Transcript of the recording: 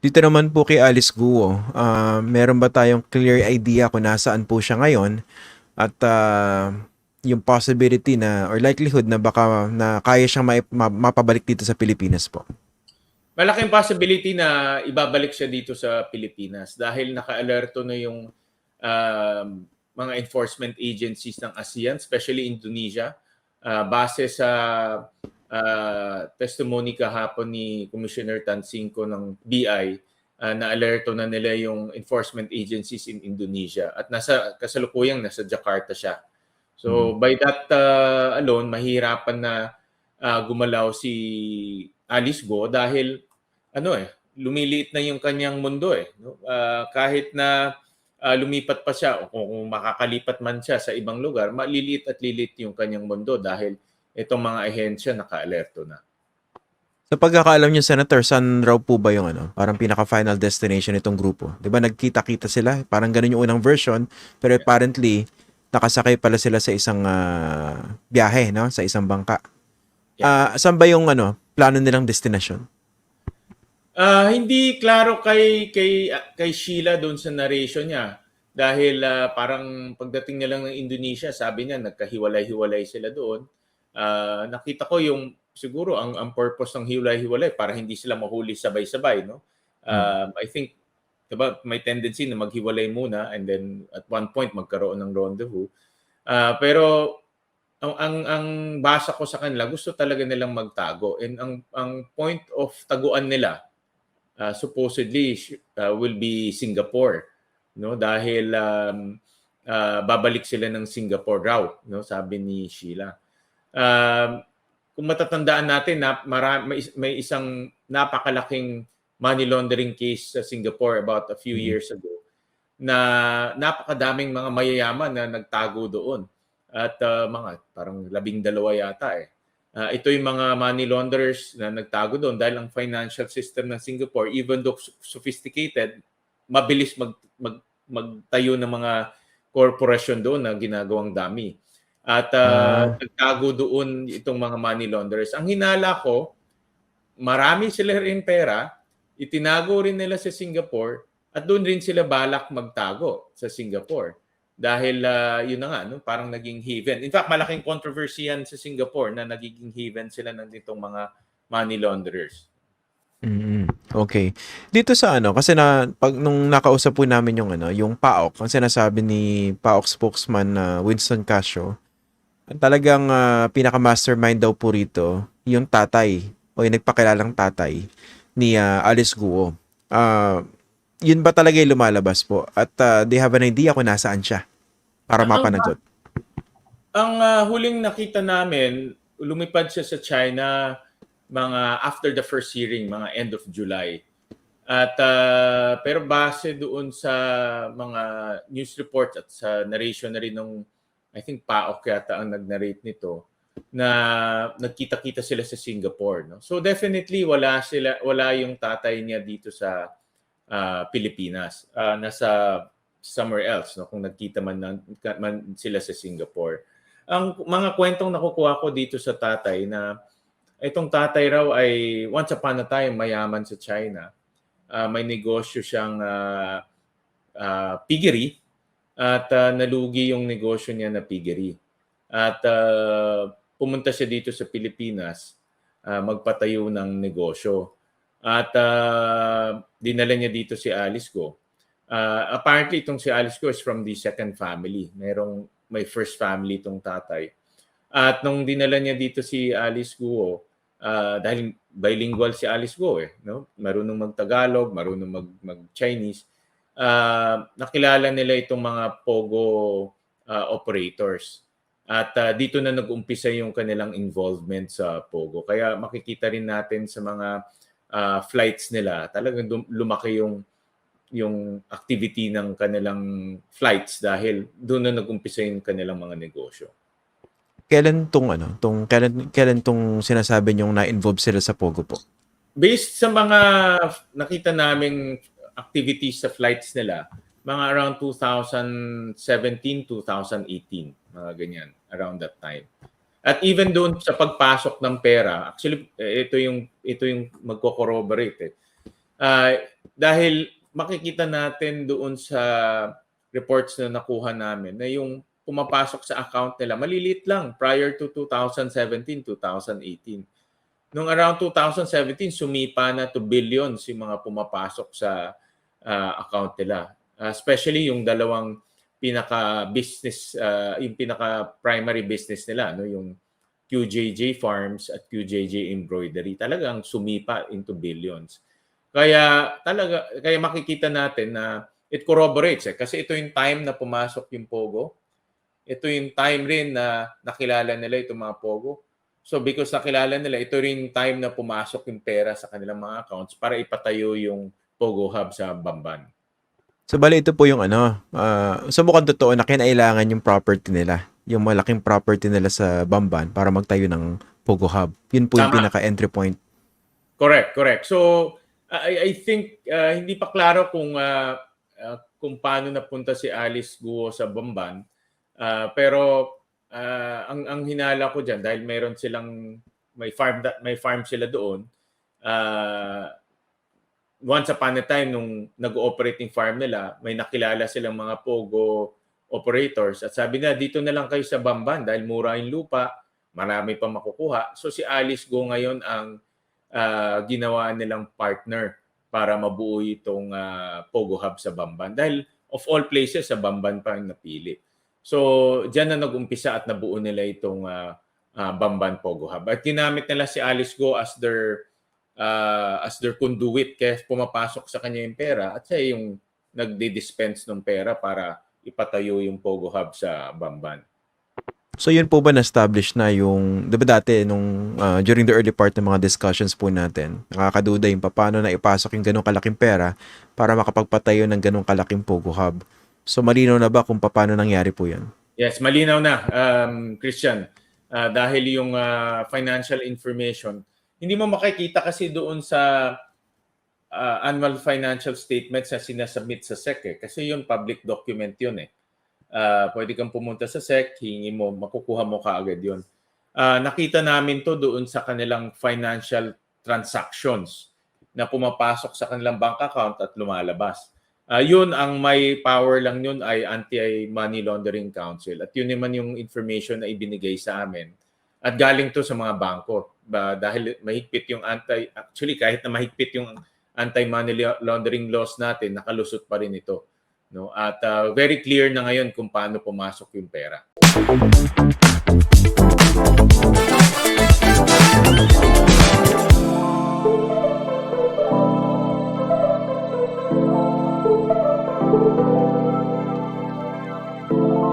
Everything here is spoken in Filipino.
Dito naman po kay Alice Guo, ah, meron ba tayong clear idea kung nasaan po siya ngayon at ah, yung possibility na or likelihood na baka na kaya siyang ma- mapabalik dito sa Pilipinas po? Malaking possibility na ibabalik siya dito sa Pilipinas dahil naka-alerto na yung um, mga enforcement agencies ng ASEAN, especially Indonesia, Ah, base sa ah, testimony kahapon ni Commissioner Tansinko ng BI, ah, na-alerto na nila yung enforcement agencies in Indonesia at nasa kasalukuyang nasa Jakarta siya. So by that ah, alone, mahirapan na ah, gumalaw si Alice Go dahil ano eh, lumiliit na yung kanyang mundo eh. Ah, kahit na ah, lumipat pa siya o kung, kung makakalipat man siya sa ibang lugar, maliliit at lilit yung kanyang mundo dahil itong mga ahensya naka-alerto na. Sa pagkakaalam niyo, Senator, saan raw po ba yung ano, parang pinaka-final destination itong grupo? Di ba nagkita-kita sila? Parang ganun yung unang version, pero apparently, nakasakay pala sila sa isang ah, biyahe, no? Sa isang bangka. Ah, saan ba yung ano, plano nilang destination? Ah, hindi klaro kay kay kay Sheila doon sa narration niya dahil ah, parang pagdating niya lang ng Indonesia, sabi niya nagkahiwalay-hiwalay sila doon. Ah, nakita ko yung siguro ang ang purpose ng hiwalay-hiwalay para hindi sila mahuli sabay-sabay, no? Um, I think 'di ba may tendency na maghiwalay muna and then at one point magkaroon ng rendezvous. Ah, pero ang, ang ang basa ko sa kanila gusto talaga nilang magtago. And ang ang point of taguan nila uh, supposedly uh, will be Singapore no? Dahil um, uh, babalik sila ng Singapore raw no? Sabi ni Sheila um, kung matatandaan natin na mara, may, may isang napakalaking money laundering case sa Singapore about a few Mhm. years ago na napakadaming mga mayayaman na nagtago doon at uh, mga parang labing dalawa yata eh Uh, ito yung mga money launderers na nagtago doon dahil ang financial system ng Singapore, even though so- sophisticated, mabilis mag, mag, magtayo ng mga korporasyon doon na ginagawang dami. At uh, nagtago doon itong mga money launderers. Ang hinala ko, marami sila rin pera, itinago rin nila sa Singapore at doon rin sila balak magtago sa Singapore dahil ah, yun na nga no parang naging haven. In fact, malaking controversy yan sa Singapore na nagiging haven sila ng ditong mga money launderers. Mm, okay. Dito sa ano, kasi na pag nung nakausap po namin yung ano, yung PAOK, ang sinasabi ni PAOK spokesman na Winston Casio, talagang ah, pinaka-mastermind daw po rito yung tatay o yung nagpakilalang tatay ni ah, Alice Guo. Ah, yun ba talaga yung lumalabas po? At ah, they have an idea kung nasaan siya para Ang- mapanagot. Ang ah, huling nakita namin, lumipad siya sa China mga after the first hearing, mga end of July. At ah, pero base doon sa mga news reports at sa narration na rin ng I think PAOK yata ang nag-narrate nito na nagkita-kita sila sa Singapore, no. So definitely wala sila wala yung tatay niya dito sa ah, Pilipinas. Ah, nasa somewhere else no kung nagkita man, ng- man sila sa Singapore. Ang mga kwentong nakukuha ko dito sa tatay na itong tatay raw ay once upon a time mayaman sa China. Ah, may negosyo siyang ah, ah, piggery at ah, nalugi yung negosyo niya na piggery. At ah, pumunta siya dito sa Pilipinas ah, magpatayo ng negosyo. At ah, dinala niya dito si Alice Go. Ah, apparently itong si Alice Go is from the second family. Merong may first family itong tatay. At nung dinala niya dito si Alice Guo, ah, dahil bilingual si Alice Guo eh, no? Marunong mag-Tagalog, marunong mag mag-Chinese. Ah, nakilala nila itong mga pogo ah, operators. At ah, dito na nag-umpisa yung kanilang involvement sa pogo. Kaya makikita rin natin sa mga ah, flights nila, talagang lumaki yung yung activity ng kanilang flights dahil doon na nag-umpisa yung kanilang mga negosyo. Kailan tong ano, tong kailan kailan tong sinasabi niyong na-involve sila sa Pogo po? Based sa mga nakita naming activities sa flights nila, mga around 2017, 2018, mga ganyan, around that time. At even doon sa pagpasok ng pera, actually eh, ito yung ito yung magko-corroborate eh. Ah, dahil makikita natin doon sa reports na nakuha namin na yung pumapasok sa account nila maliliit lang prior to 2017, 2018. Nung around 2017, sumipa na to billions yung mga pumapasok sa ah, account nila. Ah, especially yung dalawang pinaka business yung pinaka primary business nila no yung QJJ Farms at QJJ Embroidery talagang sumipa into billions. Kaya talaga kaya makikita natin na it corroborates eh kasi ito yung time na pumasok yung Pogo. Ito yung time rin na nakilala nila itong mga Pogo. So because nakilala nila, ito rin yung time na pumasok yung pera sa kanilang mga accounts para ipatayo yung Pogo Hub sa Bamban. So bali ito po yung ano, ah, sa mukhang totoo na kinailangan yung property nila, yung malaking property nila sa Bamban para magtayo ng Pogo Hub. Yun po yung Tama. pinaka-entry point. Correct, correct. So I, I think uh, hindi pa klaro kung uh, uh, kung paano napunta si Alice Guo sa Bamban. Uh, pero uh, ang ang hinala ko diyan dahil meron silang may farm da- may farm sila doon. Uh, once upon a time nung nag-ooperate yung farm nila, may nakilala silang mga pogo operators at sabi na dito na lang kayo sa Bamban dahil mura yung lupa, marami pa makukuha. So si Alice Go ngayon ang ah, ginawa nilang partner para mabuo itong ah, Pogo Hub sa Bamban. Dahil of all places, sa Bamban pa ang napili. So, diyan na nag-umpisa at nabuo nila itong ah, ah, Bamban Pogo Hub. At ginamit nila si Alice Go as their ah, as their conduit kaya pumapasok sa kanya yung pera at siya yung nagdi-dispense ng pera para ipatayo yung Pogo Hub sa Bamban. So yun po ba na-establish na yung, di ba dati nung ah, during the early part ng mga discussions po natin, nakakaduda yung paano na ipasok yung ganong kalaking pera para makapagpatayo ng ganong kalaking Pogo Hub. So malinaw na ba kung paano nangyari po yan? Yes, malinaw na, um, Christian. Ah, dahil yung ah, financial information, hindi mo makikita kasi doon sa ah, annual financial statements na sinasubmit sa SEC eh. Kasi yun, public document yun eh. Ah, pwede kang pumunta sa SEC, hingi mo, makukuha mo kaagad yun. Ah, nakita namin to doon sa kanilang financial transactions na pumapasok sa kanilang bank account at lumalabas. Ah, yun ang may power lang yun ay Anti-Money Laundering Council at yun naman yung information na ibinigay sa amin. At galing to sa mga bangko ba, dahil mahigpit yung anti actually kahit na mahigpit yung anti-money laundering laws natin, nakalusot pa rin ito. No? At uh, very clear na ngayon kung paano pumasok yung pera.